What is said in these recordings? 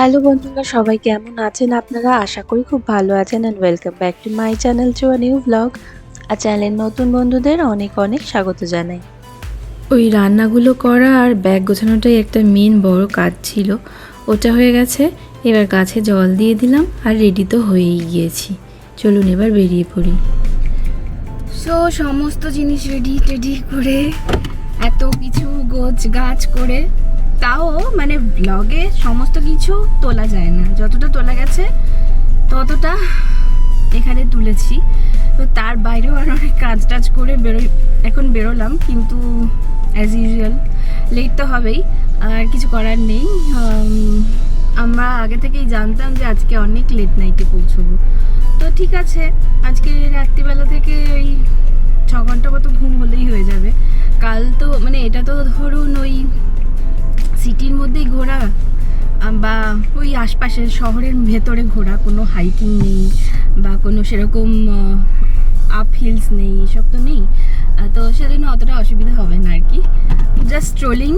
Hello বন্ধুরা সবাই কেমন আছেন আপনারা? আশা করি খুব ভালো আছেন and welcome back to my channel to new vlog আর চ্যানেলের নতুন বন্ধুদের অনেক অনেক স্বাগত জানাই। ওই রান্নাগুলো করা আর ব্যাগ গোছানোটাই একটা মেন বড় কাজ ছিল। ওটা হয়ে গেছে এবার গাছে জল দিয়ে দিলাম আর রেডি তো হয়েই গিয়েছি। চলুন এবার বেরিয়ে পড়ি। সো সমস্ত জিনিস রেডি টেডি করে এত কিছু গোছ গাছ করে তাও মানে ব্লগে সমস্ত কিছু তোলা যায় না। যতটা তোলা গেছে, ততটা এখানে তুলেছি। তো তার বাইরেও আর অনেক কাজ টাজ করে বেরোই, এখন বেরোলাম, কিন্তু অ্যাজ ইউজুয়াল লেট তো হবেই, আর কিছু করার নেই। আমরা আগে থেকেই জানতাম যে আজকে অনেক লেট নাইটে পৌঁছবো। তো ঠিক আছে, আজকে রাত্রিবেলা থেকে ওই ছ ঘণ্টা মতো ঘুম হলেই হয়ে যাবে। কাল তো মানে এটা তো ধরুন ওই সিটির মধ্যেই ঘোরা বা ওই আশপাশের শহরের ভেতরে ঘোরা, কোনো হাইকিং নেই, বা কোনো সেরকম আপ হিলস নেই, এসব তো নেই। তো সেজন্য অতটা অসুবিধা হবে না আর কি। Just trolling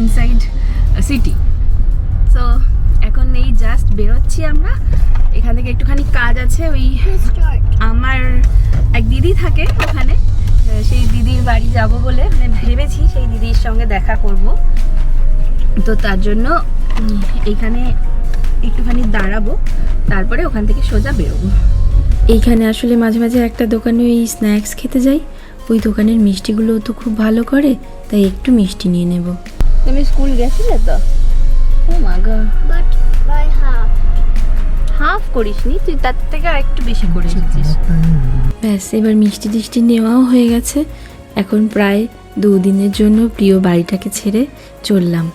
inside city so এখন এই জাস্ট বেরোচ্ছি আমরা। এখান থেকে একটুখানি কাজ আছে, ওই আমার এক দিদি থাকে ওখানে। সেই দিদির বাড়ি যাব বলে মানে ভেবেছি সেই দিদির সঙ্গে দেখা করব। তো তার জন্য এইখানে একটুখানি দাঁড়াবো তারপরে ওখান থেকে সোজা বেরোবো। এইখানে আসলে মাঝে মাঝে একটা দোকানে ওই স্ন্যাক্স খেতে যাই। ওই দোকানের মিষ্টিগুলো তো খুব ভালো করে তাই একটু মিষ্টি নিয়ে নেব। তুমি স্কুল গেছিলে তো? ও মা গো। But by half. হাফ করিসনি তুই তার থেকে আর একটু বেশি করে ব্যাস এবার মিষ্টি টিষ্টি নেওয়াও হয়ে গেছে। এখন প্রায় দুদিনের জন্য প্রিয় বাড়িটাকে ছেড়ে চললাম।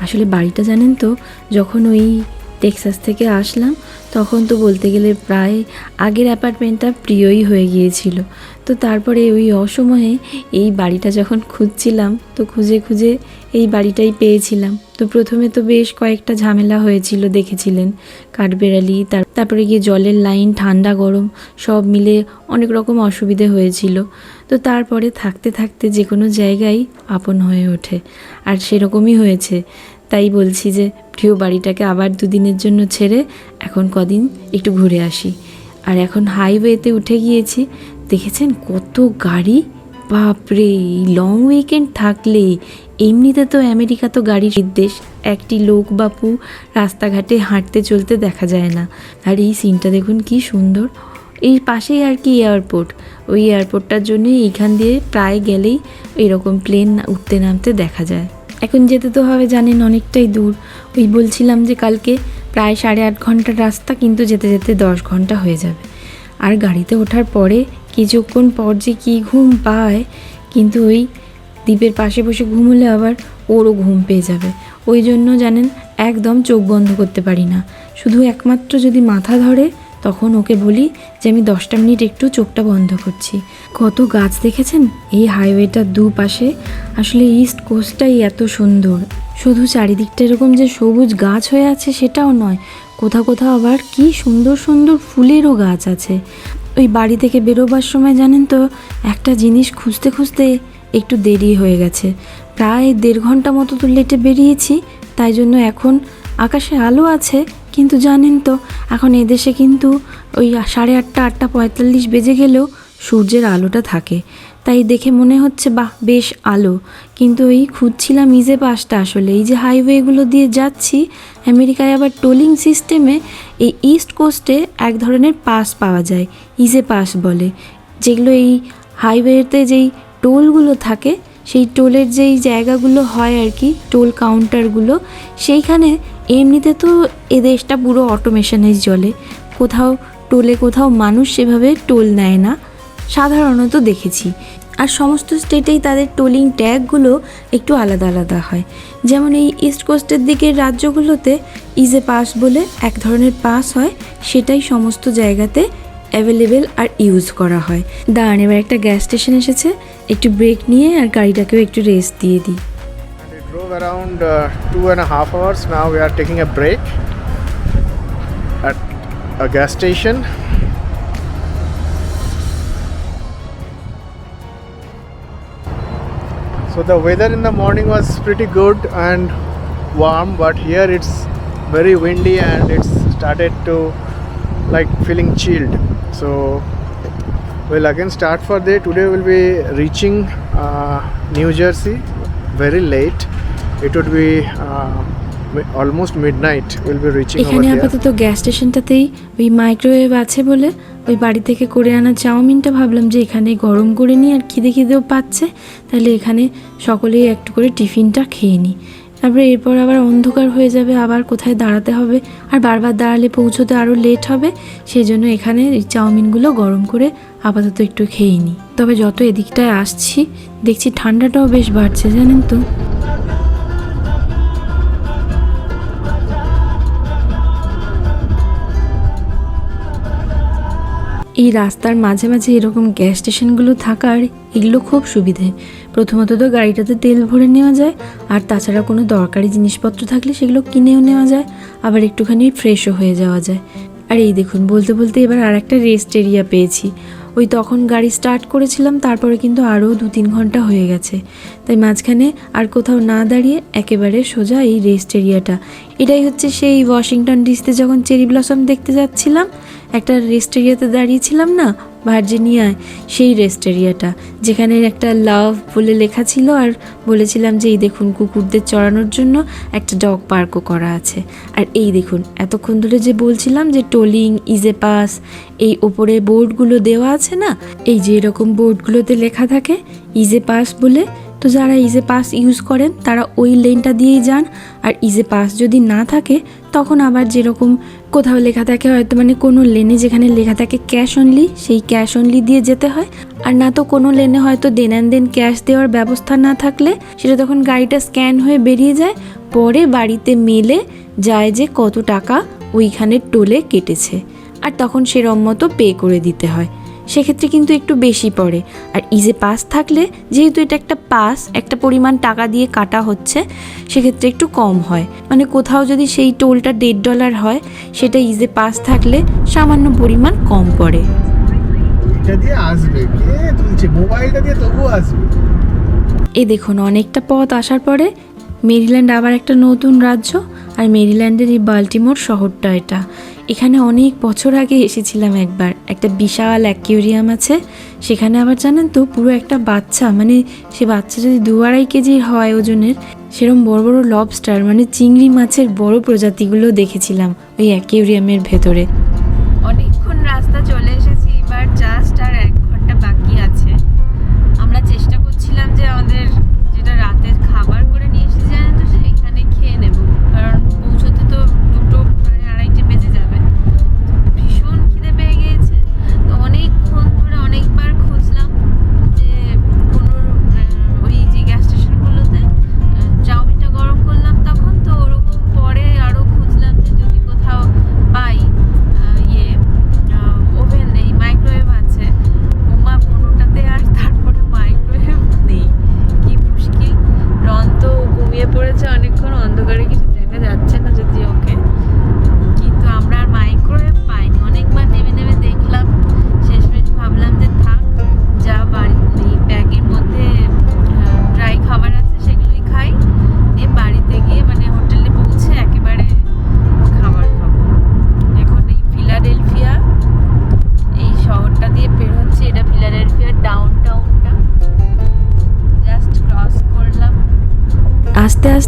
আসলে বাড়িটা জানেন তো, যখন ওই টেক্সাস থেকে আসলাম, তখন তো বলতে গেলে প্রায় আগের অ্যাপার্টমেন্টটা প্রিয়ই হয়ে গিয়েছিল। তো তারপরে ওই অসময়ে এই বাড়িটা যখন খুঁজছিলাম, তো খুঁজে খুঁজে এই বাড়িটাই পেয়েছিলাম। তো প্রথমে তো বেশ কয়েকটা ঝামেলা হয়েছিল, দেখেছিলেন। কাঠবেড়ালি তার তারপরে গিয়ে জলের লাইন, ঠান্ডা, গরম সব মিলে অনেক রকম অসুবিধে হয়েছিল। তো তারপরে থাকতে থাকতে যে কোনো জায়গায় আপন হয়ে ওঠে। আর সেরকমই হয়েছে। তাই বলছি যে, প্রিয় বাড়িটাকে আবার দুদিনের জন্য ছেড়ে এখন কদিন একটু ঘুরে আসি। আর এখন হাইওয়েতে উঠে গিয়েছি, দেখেছেন কত গাড়ি? বাপরে লং উইকেন্ড থাকলে এমনিতে তো আমেরিকা তো গাড়ির দেশ। একটি লোক বাপু রাস্তাঘাটে হাঁটতে চলতে দেখা যায় না। আর এই সিনটা দেখুন কি সুন্দর। এই পাশেই আর কি এয়ারপোর্ট ওই এয়ারপোর্টটার জন্য এইখান দিয়ে প্রায় গেলেই এরকম প্লেন উঠতে নামতে দেখা যায়। এখন যেতে তো হবে জানেন অনেকটাই দূর। ওই বলছিলাম যে কালকে প্রায় সাড়ে আট ঘণ্টার রাস্তা, কিন্তু যেতে যেতে দশ ঘণ্টা হয়ে যাবে। আর গাড়িতে ওঠার পরে কিছুক্ষণ পর যে কী ঘুম পায়, কিন্তু ওই দ্বীপের পাশে বসে ঘুমোলে আবার ওরও ঘুম পেয়ে যাবে। ওই জন্য জানেন, একদম চোখ বন্ধ করতে পারি না। শুধু একমাত্র যদি মাথা ধরে, তখন ওকে বলি যে আমি দশটা মিনিট একটু চোখটা বন্ধ করছি। কত গাছ দেখেছেন? এই হাইওয়েটার দুপাশে। আসলে ইস্ট কোস্টটাই এত সুন্দর। শুধু চারিদিকটা এরকম যে সবুজ গাছ হয়ে আছে সেটাও নয়, কোথাও কোথাও আবার কি সুন্দর সুন্দর ফুলেরও গাছ আছে। ওই বাড়ি থেকে বেরোবার সময় জানেন তো, একটা জিনিস খুঁজতে খুঁজতে একটু দেরি হয়ে গেছে। প্রায় দেড় ঘণ্টা মতো তো লেটে বেরিয়েছি, তাই জন্য এখন আকাশে আলো আছে, কিন্তু জানেন তো, এখন এদেশে কিন্তু ওই সাড়ে আটটা আটটা পঁয়তাল্লিশ বেজে গেলেও সূর্যের আলোটা থাকে। তাই দেখে মনে হচ্ছে, বাহ, বেশ আলো। কিন্তু এই খুঁজছিলাম ইজে পাসটা আসলে। এই যে হাইওয়েগুলো দিয়ে যাচ্ছি, আমেরিকায় আবার টোলিং সিস্টেমে এই ইস্ট কোস্টে এক ধরনের পাস পাওয়া যায়, ইজে পাস বলে। যেগুলো এই হাইওয়েতে যেই টোলগুলো থাকে, সেই টোলের যেই জায়গাগুলো হয় আর কি, টোল কাউন্টারগুলো, সেইখানে এমনিতে তো এ দেশটা পুরো অটোমেশনে চলে। কোথাও টোলে কোথাও মানুষ সেভাবে টোল নেয় না। সাধারণত দেখেছি। আর সমস্ত স্টেটেই তাদের টোলিং ট্যাগগুলো একটু আলাদা আলাদা হয়। যেমন এই ইস্ট কোস্টের দিকের রাজ্যগুলোতে ইজে পাস বলে এক ধরনের পাস হয়, সেটাই সমস্ত জায়গাতে অ্যাভেলেবেল আর ইউজ করা হয়। দাঁড়ান, এবার একটা গ্যাস স্টেশন এসেছে। একটু ব্রেক নিয়ে আর গাড়িটাকেও একটু রেস্ট দিয়ে দিই। Drove around uh. So the weather in the morning was pretty good and warm, but here it's very windy and it's started to like feeling chilled. So we'll again start for day. Today we'll be reaching uh, New Jersey very late. It would be uh, almost midnight. We'll be reaching এখানে আপাতত gas স্টেশনটাতেই ওই microwave আছে বলে ওই বাড়ি থেকে করে আনা চাউমিনটা ভাবলাম যে এখানে গরম করে নিই আর খিদে খিদেও পাচ্ছে তাহলে এখানে সকলেই একটু করে টিফিনটা খেয়ে নিই। তারপরে এরপর আবার অন্ধকার হয়ে যাবে আবার কোথায় দাঁড়াতে হবে আর বারবার দাঁড়ালে পৌঁছোতে আরও লেট হবে সেই জন্য এখানে এই চাউমিনগুলো গরম করে আপাতত একটু খেয়ে নিই। তবে যত এদিকটায় আসছি দেখছি ঠান্ডাটাও বেশ বাড়ছে জানেন তো। এই রাস্তার মাঝে মাঝে এরকম গ্যাস স্টেশনগুলো থাকার এগুলো খুব সুবিধে। প্রথমত তো গাড়িটাতে তেল ভরে নেওয়া যায়, আর তাছাড়া কোনো দরকারি জিনিসপত্র থাকলে সেগুলো কিনেও নেওয়া যায়, আবার একটুখানি ফ্রেশও হয়ে যাওয়া যায়। আর এই দেখুন, বলতে বলতে এবার আর একটা রেস্ট এরিয়া পেয়েছি। ওই তখন গাড়ি স্টার্ট করেছিলাম, তারপরে কিন্তু আরও দু তিন ঘণ্টা হয়ে গেছে। তাই মাঝখানে আর কোথাও না দাঁড়িয়ে একেবারে সোজা এই রেস্ট এরিয়াটা এটাই হচ্ছে সেই ওয়াশিংটন ডিসিতে যখন চেরি ব্লসম দেখতে যাচ্ছিলাম, একটা রেস্ট এরিয়াতে দাঁড়িয়েছিলাম না ভার্জিনিয়ায়, সেই রেস্ট এরিয়াটা যেখানে একটা লাভ বলে লেখা ছিল আর বলেছিলাম যে, এই দেখুন কুকুরদের চড়ানোর জন্য একটা ডগ পার্কও করা আছে। আর এই দেখুন, এতক্ষণ ধরে যে বলছিলাম যে টোলিং ইজে পাস এই ওপরে বোর্ডগুলো দেওয়া আছে না? এই যে এরকম বোর্ডগুলোতে লেখা থাকে ইজে পাস বলে তো যারা ইজে পাস ইউজ করেন, তারা ওই লেনটা দিয়েই যান। আর ইজে পাস যদি না থাকে, তখন আবার যেরকম কোথাও লেখা থাকে, হয়তো মানে কোনো লেনে যেখানে লেখা থাকে ক্যাশ অনলি সেই ক্যাশ অনলি দিয়ে যেতে হয়। আর না তো কোনো লেনে হয়তো দেন অ্যান্ড দেন ক্যাশ দেওয়ার ব্যবস্থা না থাকলে, সেটা তখন গাড়িটা স্ক্যান হয়ে বেরিয়ে যায়, পরে বাড়িতে মেলে যায় যে কত টাকা ওইখানে টোলে কেটেছে। আর তখন সেরম মতো পে করে দিতে হয়। সেক্ষেত্রে কিন্তু একটু বেশি পড়ে। আর ইজে পাস থাকলে যেহেতু এটা একটা পাস একটা পরিমাণ টাকা দিয়ে কাটা হচ্ছে সেক্ষেত্রে একটু কম হয়। মানে কোথাও যদি সেই টোলটা দেড় ডলার হয় সেটা ইজে পাস থাকলে সামান্য পরিমাণ কম পড়ে। এটা দিয়ে আসবে কে? তুলছে মোবাইলটা দিয়ে তবুও আসবে। এই দেখুন অনেকটা পথ আসার পরে মেরিল্যান্ড আবার একটা নতুন রাজ্য আর মেরিল্যান্ডের এই বাল্টিমোর শহরটা এটা। এখানে অনেক বছর আগে এসেছিলাম একবার। একটা বিশাল অ্যাকিউরিয়াম আছে। সেখানে আবার জানেন তো, পুরো একটা বাচ্চা মানে সে বাচ্চা যদি দু আড়াই কেজি হয় ওজনের, সেরম বড় বড় লবস্টার মানে চিংড়ি মাছের বড় প্রজাতিগুলো দেখেছিলাম ওই অ্যাকিউরিয়ামের ভেতরে। অনেকক্ষণ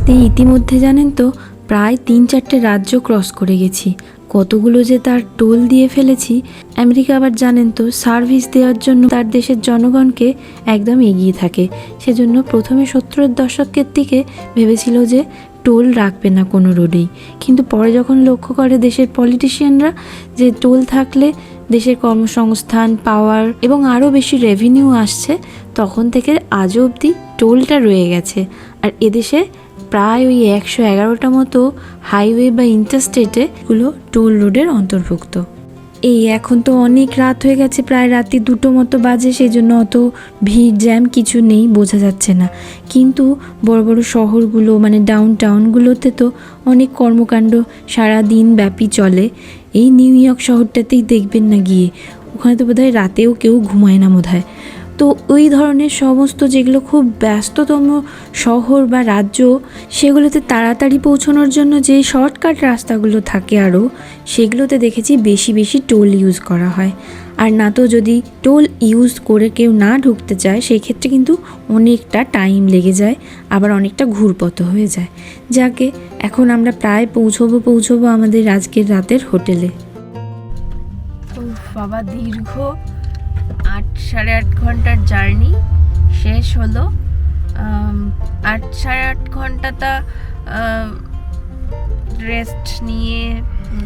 আস্তে ইতিমধ্যে জানেন তো, প্রায় তিন চারটে রাজ্য ক্রস করে গেছি। কতগুলো যে তার টোল দিয়ে ফেলেছি, আমেরিকা আবার জানেন তো সার্ভিস দেওয়ার জন্য তার দেশের জনগণকে একদম এগিয়ে থাকে। সেজন্য প্রথমে সত্তরের দশকের দিকে ভেবেছিল যে টোল রাখবে না কোনো রোডেই। কিন্তু পরে যখন লক্ষ্য করে দেশের পলিটিশিয়ানরা যে টোল থাকলে দেশের কর্মসংস্থান পাওয়ার এবং আরও বেশি রেভিনিউ আসছে, তখন থেকে আজও অবধি টোলটা রয়ে গেছে। আর এদেশে প্রায় ওই একশো এগারোটা মতো হাইওয়ে বা ইন্টারস্টেটে গুলো টোল রোডের অন্তর্ভুক্ত। এই এখন তো অনেক রাত হয়ে গেছে, প্রায় রাতে দুটো মতো বাজে সেই জন্য অত ভিড় জ্যাম কিছু নেই, বোঝা যাচ্ছে না। কিন্তু বড় বড় শহরগুলো মানে ডাউন টাউনগুলোতে তো অনেক কর্মকাণ্ড সারা দিন ব্যাপী চলে। এই নিউ ইয়র্ক শহরটাতেই দেখবেন না গিয়ে। ওখানে তো বোধহয় রাতেও কেউ ঘুমায় না বোধহয়। তো ওই ধরনের সমস্ত যেগুলো খুব ব্যস্ততম শহর বা রাজ্য, সেগুলোতে তাড়াতাড়ি পৌঁছানোর জন্য যে শর্টকাট রাস্তাগুলো থাকে আরও, সেগুলোতে দেখেছি বেশি বেশি টোল ইউজ করা হয়। আর না তো যদি টোল ইউজ করে কেউ না ঢুকতে চায় সেই ক্ষেত্রে কিন্তু অনেকটা টাইম লেগে যায়, আবার অনেকটা ঘুরপথ হয়ে যায়। যাকে এখন আমরা প্রায় পৌঁছবো পৌঁছবো আমাদের আজকের রাতের হোটেলে। বাবা, দীর্ঘ সাড়ে আট ঘণ্টার জার্নি শেষ হলো। আট সাড়ে আট ঘন্টাটা রেস্ট নিয়ে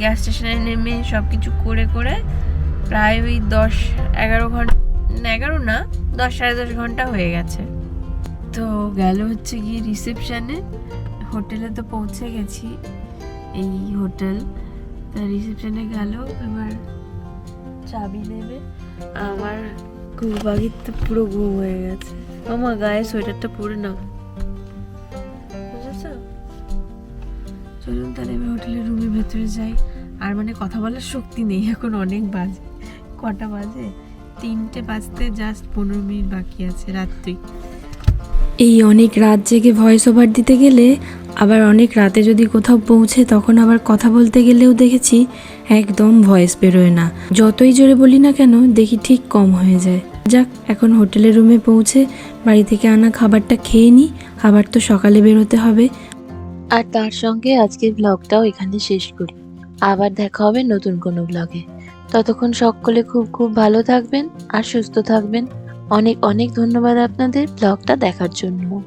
গ্যাস স্টেশনে নেমে সব কিছু করে করে প্রায় ওই দশ, এগারো ঘণ্টা এগারো না, দশ, সাড়ে দশ ঘণ্টা হয়ে গেছে। তো গেল হচ্ছে গিয়ে রিসেপশানে হোটেলে তো পৌঁছে গেছি, এই হোটেল তা রিসেপশানে গেল, এবার চাবি নেবে আমার ঘুম পাখির তো পুরো ঘুম হয়ে গেছে। আমার গায়ে সোয়েটারটা পরে নাও। চলুন তাহলে এবার হোটেলের রুমের ভেতরে যাই। আর মানে কথা বলার শক্তি নেই, এখন অনেক বাজে। কটা বাজে? তিনটে বাজতে জাস্ট পনেরো মিনিট বাকি আছে, রাত্রি। এই অনেক রাত জেগে ভয়েস ওভার দিতে গেলে, আবার অনেক রাতে যদি কোথাও পৌঁছে, তখন আবার কথা বলতে গেলেও দেখেছি, একদম ভয়েস বেরোয় না। যতই জোরে বলি না কেন, দেখি ঠিক কম হয়ে যায়। যাক, এখন হোটেলের রুমে পৌঁছে বাড়ি থেকে আনা খাবারটা খেয়ে নিই আবার তো সকালে বেরোতে হবে। আর তার সঙ্গে আজকের ব্লগটাও এখানে শেষ করি। আবার দেখা হবে নতুন কোনো ব্লগে ততক্ষণ সকলে খুব খুব ভালো থাকবেন আর সুস্থ থাকবেন। অনেক অনেক ধন্যবাদ আপনাদের ব্লগটা দেখার জন্য।